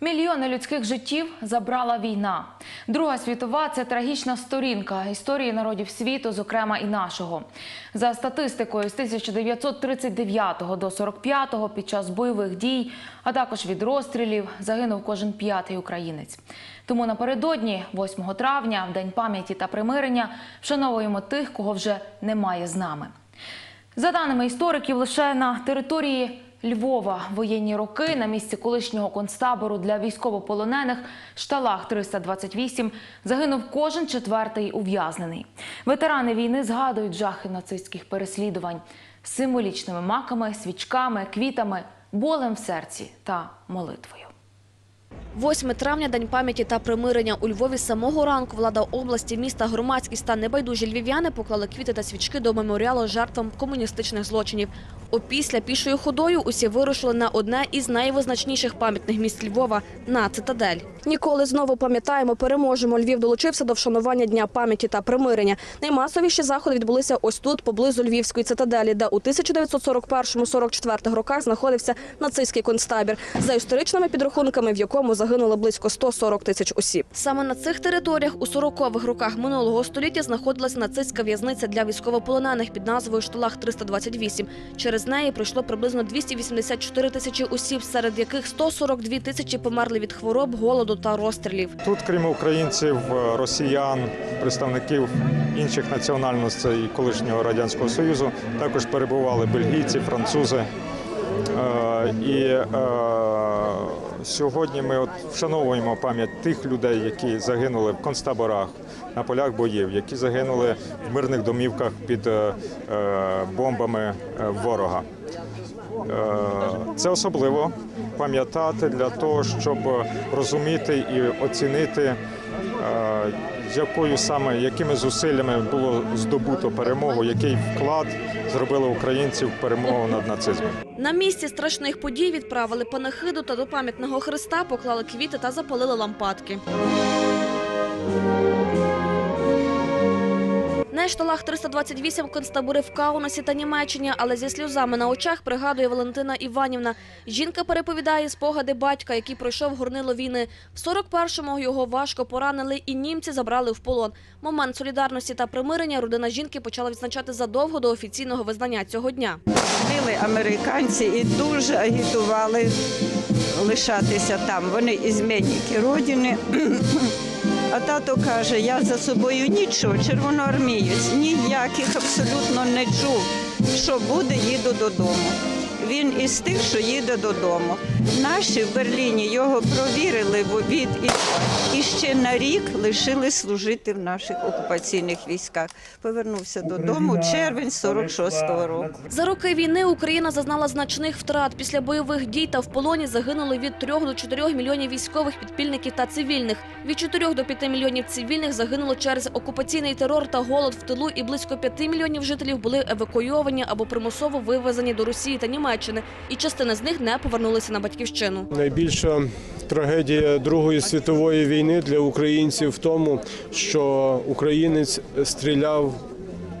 Мільйони людських життів забрала війна. Друга світова це трагічна сторінка історії народів світу, зокрема і нашого. За статистикою з 1939 до 45 під час бойових дій, а також від розстрілів, загинув кожен п'ятий українець. Тому напередодні, 8 травня, в день пам'яті та примирення, вшановуємо тих, кого вже немає з нами. За даними істориків, лише на території Львова воєнні роки на місці колишнього концтабору для військовополонених шталах 328 загинув кожен четвертий ув'язнений. Ветерани війни згадують жахи нацистських переслідувань символічними маками, свічками, квітами, болем в серці та молитвою. 8 травня – День пам'яті та примирення. У Львові з самого ранку влада області, міста, громадськість та небайдужі львів'яни поклали квіти та свічки до меморіалу жертвам комуністичних злочинів. Опісля пішою ходою усі вирушили на одне із найвизначніших пам'ятних місць Львова – на цитадель. Ніколи знову пам'ятаємо, переможемо. Львів долучився до вшанування Дня пам'яті та примирення. Наймасовіші заходи відбулися ось тут, поблизу Львівської цитаделі, де у 1941-44 роках знаходився нацистський концтабір, за історичними підрахунками, в якому загинуло близько 140 тисяч осіб. Саме на цих територіях у 40-х роках минулого століття знаходилася нацистська в'язниця для військовополонених під назвою Шталах 328. Через неї пройшло приблизно 284 тисячі осіб, серед яких 142 тисячі померли від хвороб, голоду та розстрілів. Тут, крім українців, е, росіян, представників інших національностей колишнього радянського союзу, також перебували бельгійці, французи. Е, І е, сьогодні ми от вшановуємо пам'ять тих людей, які загинули в концтаборах на полях боїв, які загинули в мирних домівках під е, бомбами ворога. Це особливо пам'ятати для того, щоб розуміти і оцінити, якою саме якими зусиллями було здобуто перемогу, який вклад зробили українці в перемогу над нацизмом. На місці страшних подій відправили панахиду та до пам'ятного хреста поклали квіти та запалили лампадки. Шталах 328 концтабори в Каунасі та Німеччині, але зі сльозами на очах пригадує Валентина Іванівна. Жінка переповідає спогади батька, який пройшов горнило війни. В 41-му його важко поранили і німці забрали в полон. Момент солідарності та примирення родина жінки почала відзначати задовго до офіційного визнання цього дня. Били американці і дуже агітували лишатися там. Вони ізменники родини. А тато каже, я за собою нічого, червоноармієць, ніяких абсолютно не чув. Що буде, їду додому. Він із тих, що їде додому. Наші в Берліні його провірили в обід і, і ще на рік лишили служити в наших окупаційних військах. Повернувся додому червень 46-го року. За роки війни Україна зазнала значних втрат. Після бойових дій та в полоні загинули від 3 до 4 мільйонів військових, підпільників та цивільних. Від 4 до 5 мільйонів цивільних загинуло через окупаційний терор та голод в тилу, і близько 5 мільйонів жителів були евакуйовані або примусово вивезені до Росії та Німеччини. І частина з них не повернулися на батьківщину. Найбільша трагедія Другої світової війни для українців в тому, що українець стріляв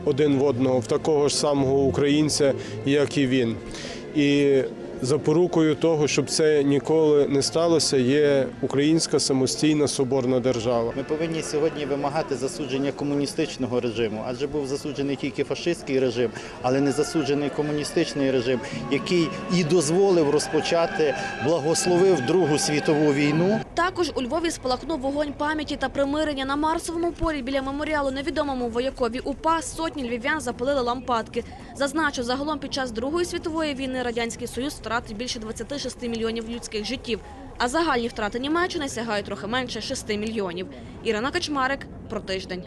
один в одного в такого ж самого українця, як і він. І запорукою того, щоб це ніколи не сталося, є українська самостійна соборна держава. Ми повинні сьогодні вимагати засудження комуністичного режиму, адже був засуджений тільки фашистський режим, але не засуджений комуністичний режим, який і дозволив розпочати, благословив Другу світову війну. Також у Львові спалахнув вогонь пам'яті та примирення на Марсовому полі біля меморіалу невідомому воякові УПА сотні львів'ян запалили лампадки. Зазначу, загалом під час Другої світової війни Радянський Союз втратив більше 26 мільйонів людських життів, а загальні втрати Німеччини сягають трохи менше 6 мільйонів. Ірина Качмарик про тиждень.